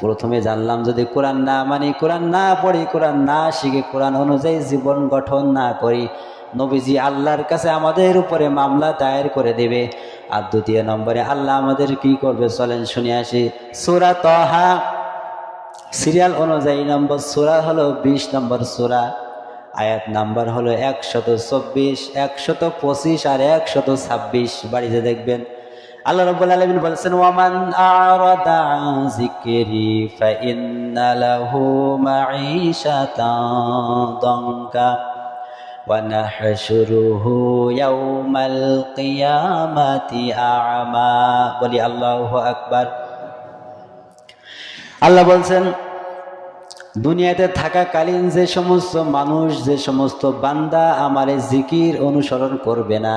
প্রথমে জানলাম যদি কোরআন না মানি, কোরআন না পড়ি, কোরআন না শিখে, কোরআন অনুযায়ী জীবন গঠন না করি, নবীজি আল্লাহর কাছে আমাদের উপরে মামলা দায়ের করে দেবে। আর দ্বিতীয় নম্বরে আল্লাহ আমাদের কি করবে? চলেন শুনে আসি। সুরা তহা সিরিয়াল অনুযায়ী নম্বর সুরা হলো বিশ নম্বর সুরা। আয়াত নাম্বার হলো একশত চব্বিশ, একশত পঁচিশ আর একশত ছাব্বিশ। বাড়িতে দেখবেন আল্লাহ রব্বুল আলামিন বলেছেন, ওয়ামান আরাদা আন যিকরি ফাইন্না লাহু মাঈশাতান দানকা ওয়া নাহশুরুহু ইয়াওমাল কিয়ামাতি আ'মা। বলি, আল্লাহু আকবার। আল্লাহ বলছেন, দুনিয়াতে থাকাকালীন যে সমস্ত মানুষ, যে সমস্ত বান্দা আমার জিকির অনুসরণ করবে না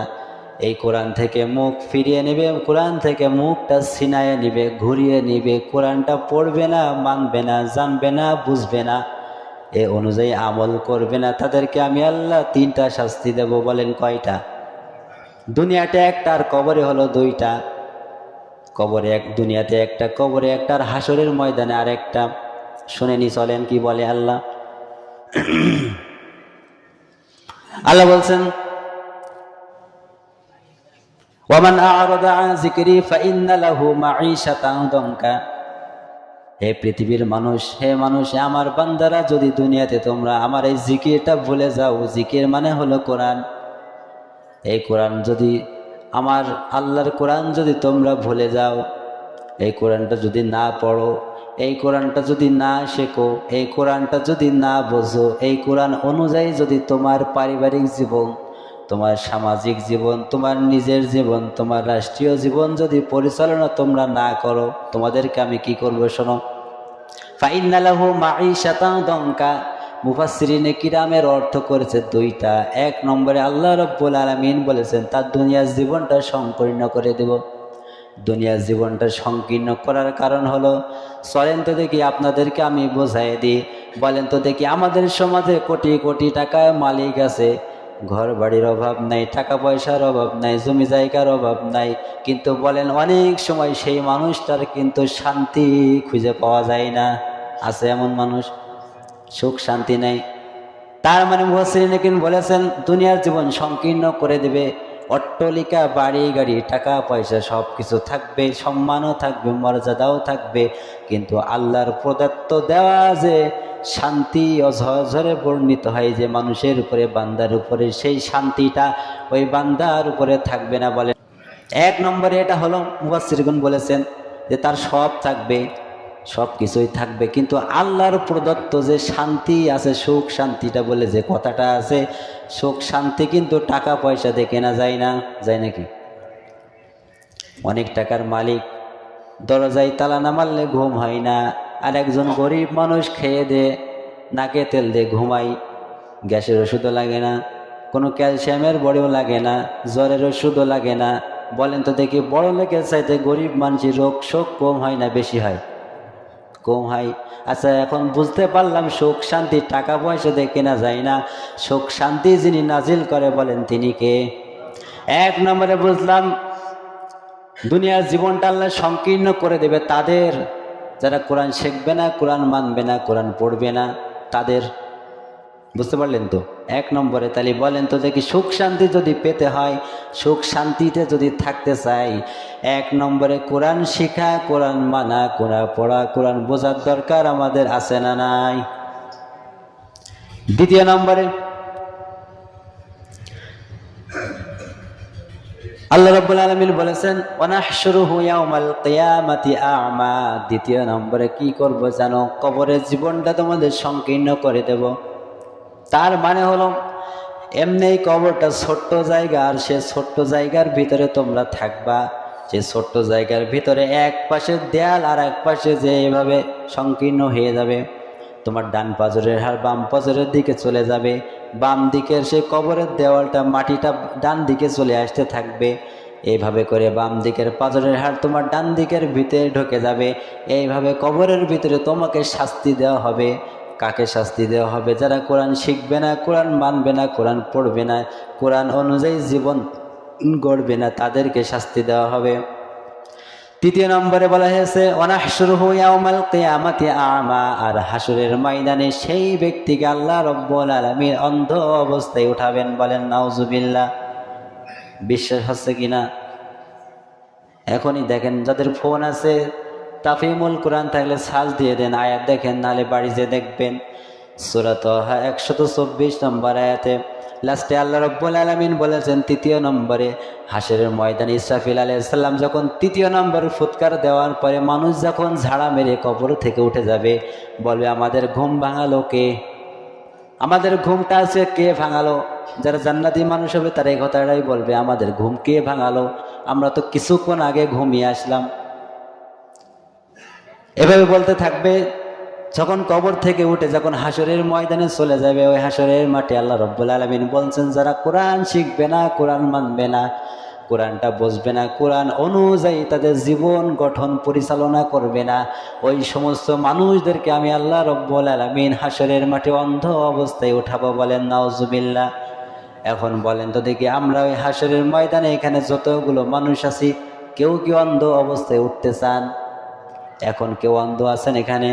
এই কোরআন থেকে মুখ ফিরিয়ে নেবে, কোরআন থেকে মুখটা ছিনায়ে নিবে, ঘুরিয়ে নিবে, কোরআনটা পড়বে না, মানবে না, জানবে না, বুঝবে না। এ অনুযায়ী আমল করবে না। তাদেরকে আমি আল্লাহ তিনটা শাস্তি দেব, বলেন কয়টা? দুনিয়াটা একটা আর কবরে হলো দুইটা। কবরে এক, দুনিয়াতে একটা, কবরে একটা আর হাসরের ময়দানে আর একটা শুনেনি, চলেন কি বলে আল্লাহ? আল্লাহ বলছেন ওয়ামান আ'রাদা আন যিকরি ফাইন্না লাহু মাঈশাতান হে পৃথিবীর মানুষ, হে মানুষ আমার বান্দারা, যদি দুনিয়াতে তোমরা আমার এই জিকিরটা ভুলে যাও, জিকির মানে হলো কোরআন। এই কোরআন যদি আমার আল্লাহর কোরআন যদি তোমরা ভুলে যাও, এই কোরআনটা যদি না পড়ো, এই কোরআনটা যদি না শেখো, এই কোরআনটা যদি না বোঝো, এই কোরআন অনুযায়ী যদি তোমার পারিবারিক জীবন তোমার সামাজিক জীবন, তোমার নিজের জীবন, তোমার রাষ্ট্রীয় জীবন যদি পরিচালনা তোমরা না করো, তোমাদেরকে আমি কি করব শোনো? ফাইনালাহু মাঈশাতান দঙ্কা মুফাসসিরিনে কিরামের অর্থ করেছে দুইটা। এক নম্বরে আল্লাহ রব্বুল আলামিন বলেছেন, তার দুনিয়ার জীবনটা সংকীর্ণ করে দেব। দুনিয়ার জীবনটা সংকীর্ণ করার কারণ হলো, চলেন তো দেখি আপনাদেরকে আমি বোঝাই দিই। বলেন তো দেখি, আমাদের সমাজে কোটি কোটি টাকায় মালিক আছে। ঘর বাড়ির অভাব নাই, টাকা পয়সার অভাব নাই, জমি জায়গার অভাব নাই, কিন্তু বলেন অনেক সময় সেই মানুষটার কিন্তু শান্তি খুঁজে পাওয়া যায় না। আছে এমন মানুষ? সুখ, শান্তি নেই। তার মানে মুহসিন বলেছেন, দুনিয়ার জীবন সংকীর্ণ করে দেবে। অট্টলিকা, বাড়ি, গাড়ি, টাকা, পয়সা সব কিছু থাকবে, সম্মানও থাকবে, মর্যাদাও থাকবে, কিন্তু আল্লাহর প্রদত্ত দেওয়া যে শান্তি অঝরে বর্ণিত হয় যে মানুষের উপরে, বান্দার উপরে। সেই শান্তিটা ওই বান্দার উপরে থাকবে না বলে। এক নম্বরে এটা হলো মুবাসিরগুন বলেছেন যে তার সব থাকবে, সব কিছুই থাকবে। কিন্তু আল্লাহর প্রদত্ত যে শান্তি আছে, সুখ শান্তিটা বলে যে কথাটা আছে, সুখ শান্তি কিন্তু টাকা পয়সা দিয়ে কেনা যায় না, যায় নাকি? অনেক টাকার মালিক, দরজায় তালা না মারলে ঘুম হয় না। আর একজন গরিব মানুষ খেয়ে দে, নাকে তেল দিয়ে ঘুমাই। গ্যাসের ওষুধও লাগে না, কোনো ক্যালসিয়ামের বড়িও লাগে না, জ্বরের ওষুধও লাগে না। বলেন তো দেখি, বড় লোকের চাইতে গরিব মানুষের রোগ শোক কম হয় না বেশি হয়? কম হয়। আচ্ছা এখন বুঝতে পারলাম, সুখ শান্তি টাকা পয়সা দিয়ে কেনা যায় না। সুখ শান্তি যিনি নাজিল করে বলেন তিনি কে? এক নম্বরে বুঝলাম, দুনিয়ার জীবনটা আল্লাহ সংকীর্ণ করে দেবে তাদের। যারা কোরআন শিখবে না, কোরআন মানবে না, কোরআন পড়বে না, তাদের, বুঝতে পারলেন তো? এক নম্বরে তাহলে বলেন তো দেখি সুখ শান্তি যদি পেতে হয়, সুখ শান্তিতে যদি থাকতে চাই, এক নম্বরে কোরআন শিখা, কোরআন মানা, কোরআন পড়া, কোরআন বোঝার দরকার আমাদের আছে না নাই? দ্বিতীয় নম্বরে আল্লাহ রাব্বুল আলামিন বলেছেন, ওয়ানাহশুরুহু ইয়াউমাল কিয়ামাতি আ'মা দ্বিতীয় নম্বরে কি করব জানো? কবরের জীবনটা তোমাদের সংকীর্ণ করে দেব। তার মানে হলো, এমনি কবরটা ছোট্ট জায়গা আর সে ছোট্ট জায়গার ভিতরে তোমরা থাকবা। যে ছোট্ট জায়গার ভিতরে এক পাশে দেয়াল আর এক পাশে যে এভাবে সংকীর্ণ হয়ে যাবে, তোমার ডান পাজরের হার বাম পাজরের দিকে চলে যাবে। বাম দিকের সে কবরের দেওয়ালটা মাটিটা ডান দিকে চলে আসতে থাকবে। এইভাবে করে বাম দিকের পাজরের হার তোমার ডান দিকের ভিতরে ঢুকে যাবে। এইভাবে কবরের ভিতরে তোমাকে শাস্তি দেওয়া হবে। কাকে শাস্তি দেওয়া হবে? যারা কোরআন শিখবে না, কোরআন মানবে না, কোরআন পড়বে না, কোরআন অনুযায়ী জীবন গড়বে না, তাদেরকে শাস্তি দেওয়া হবে। তৃতীয় নম্বরে বলা হয়েছে অনাহসুরহু ইয়াউমাল কিয়ামাতি আমা আর হাসুরের ময়দানে সেই ব্যক্তিকে আল্লাহ রব্বুল আলামিন অন্ধ অবস্থায় উঠাবেন বলেন, নাউজুবিল্লাহ বিশ্বাস হচ্ছে কিনা এখনই দেখেন, যাদের ফোন আছে, তাফিমুল কোরআন থাকলে সার্চ দিয়ে দেন, আয়াত দেখেন নালে বাড়ি যে দেখবেন। সুরাত একশত চব্বিশ নম্বর আয়াতে লাস্টে আল্লাহ রব্বুল আলমিন বলেছেন তৃতীয় নম্বরে হাসের ময়দান ইসরাফিল আলাইসাল্লাম যখন তৃতীয় নম্বর ফুৎকার দেওয়ার পরে মানুষ যখন ঝাড়া মেরে কবর থেকে উঠে যাবে, বলবে, আমাদের ঘুম ভাঙালো কে? আমাদের ঘুমটা আছে কে ভাঙালো? যারা জান্নাতি মানুষ হবে তারা এই কথাটাই বলবে, আমাদের ঘুম কে ভাঙালো? আমরা তো কিছুক্ষণ আগে ঘুমিয়ে আসলাম। এভাবে বলতে থাকবে যখন কবর থেকে উঠে যখন হাসরের ময়দানে চলে যাবে, ওই হাসরের মাঠে আল্লাহ রব্বুল আলমিন বলছেন, যারা কোরআন শিখবে না, কোরআন মানবে না, কোরআনটা বসবে না, কোরআন অনুযায়ী তাদের জীবন গঠন পরিচালনা করবে না, ওই সমস্ত মানুষদেরকে আমি আল্লাহ রব্বুল আলমিন হাসরের মাঠে অন্ধ অবস্থায় উঠাবো বলেন নাওজুবিল্লা এখন বলেন তো দেখি আমরা ওই হাসরের ময়দানে এখানে যতগুলো মানুষ আছি, কেউ কি অন্ধ অবস্থায় উঠতে চান? এখন কেউ অন্ধ আছেন এখানে?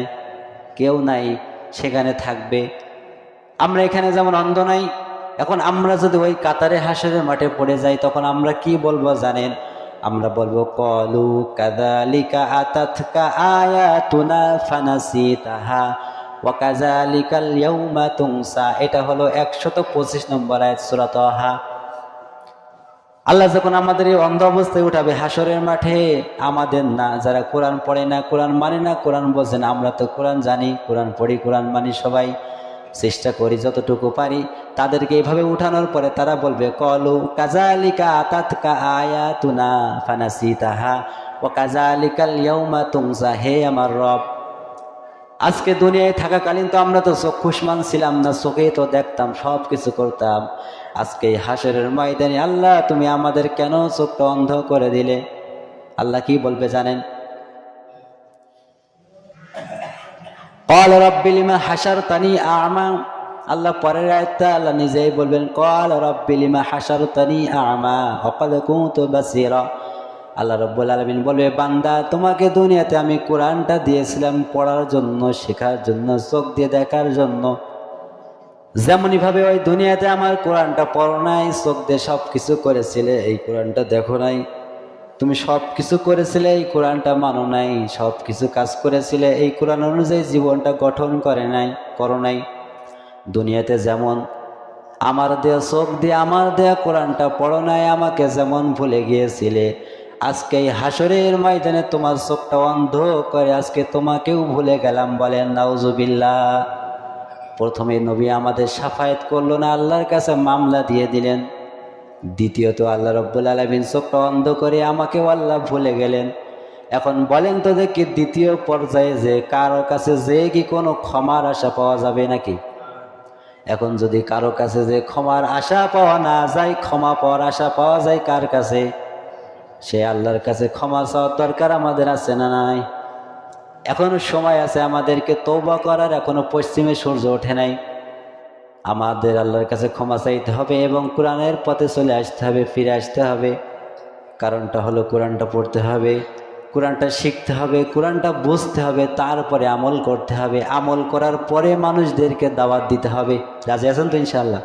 কেউ নাই, সেখানে থাকবে। আমরা এখানে যেমন অন্ধ নাই, এখন আমরা যদি ওই কাতারে হাসরের মাঠে পড়ে যাই, তখন আমরা কি বলব জানেন? আমরা বলব, কলু কাদালিকা আতাতকা আয়াতুনা ফানাসি তাহা ওয়াকাজালিকাল ইয়াউমা তুংসা এটা হলো একশত পঁচিশ নম্বর আয়াত সূরা তাহা। আল্লাহ যখন আমাদের এই অন্ধ অবস্থায় উঠাবে হাসরের মাঠে, আমাদের না, যারা কোরআন পড়ে না, কোরআন মানে না, কোরআন বোঝে না, আমরা তো কোরআন জানি, কোরআন পড়ি, কোরআন মানি সবাই। চেষ্টা করি যতটুকু পারি তাদেরকে এইভাবে উঠানোর পরে তারা বলবে, কলু কাজালিকা আতাতকা আয়া তুনা ফানাসি তাহা ও কাজালিকাল ইয়ৌমা তুমসা হে আমার রব। আজকে দুনিয়ায় থাকাকালীন তো আমরা তো চক্ষুষ্মান ছিলাম না, চোখে তো দেখতাম সব কিছু করতাম। আজকে হাসরের ময়দানে আল্লাহ, তুমি আমাদের কেন চোখটা অন্ধ করে দিলে? আল্লাহ কি বলবে জানেন? কল রব্বিলিমা হাসার তানি আমা আল্লাহ পরের আয়তা আল্লাহ নিজেই বলবেন কল রব্বিলিমা হাসার তানি আমা অকল কুত বাসিরা আল্লাহ রব্বুল আলমিন বলবে, বান্দা, তোমাকে দুনিয়াতে আমি কোরআনটা দিয়েছিলাম পড়ার জন্য, শেখার জন্য, চোখ দিয়ে দেখার জন্য। যেমনই ভাবে ওই দুনিয়াতে আমার কোরআনটা পড়ো নাই, চোখ দিয়ে সব কিছু করেছিলে, এই কোরআনটা দেখো নাই। তুমি সব কিছু করেছিলে, এই কোরআনটা মানো নাই সব কিছু কাজ করেছিলে, এই কোরআন অনুযায়ী জীবনটা গঠন করে নাই, করো নাই। দুনিয়াতে যেমন আমার দেয়া চোখ দিয়ে আমার দেয়া কোরআনটা পড়ো নাই, আমাকে যেমন ভুলে গিয়েছিলে, আজকে এই হাসরের ময়দানে তোমার চোখটা অন্ধ করে আজকে তোমাকেও ভুলে গেলাম বলেন, নাউজুবিল্লাহ। প্রথমে নবী আমাদের সাফায়াত করল না, আল্লাহর কাছে মামলা দিয়ে দিলেন। দ্বিতীয়ত আল্লাহ রব্বুল আলমিন চোখটা অন্ধ করে আমাকেও আল্লাহ ভুলে গেলেন। এখন বলেন তো দেখি দ্বিতীয় পর্যায়ে যে কারও কাছে যে কি কোনো ক্ষমার আশা পাওয়া যাবে নাকি? এখন যদি কারও কাছে যে ক্ষমার আশা পাওয়া না যায়, ক্ষমা পাওয়ার আশা পাওয়া যায় কার কাছে? সে আল্লাহর কাছে ক্ষমা চাওয়ার দরকার আমাদের আছে না নাই? এখনও সময় আছে আমাদেরকে তৌবা করার, এখনও পশ্চিমে সূর্য ওঠে নাই। আমাদের আল্লাহর কাছে ক্ষমা চাইতে হবে এবং কোরআনের পথে চলে আসতে হবে, ফিরে আসতে হবে। কারণটা হলো কোরআনটা পড়তে হবে, কোরআনটা শিখতে হবে, কোরআনটা বুঝতে হবে, তারপরে আমল করতে হবে। আমল করার পরে মানুষদেরকে দাওয়াত দিতে হবে। রাজি আছেন তো ইনশাল্লাহ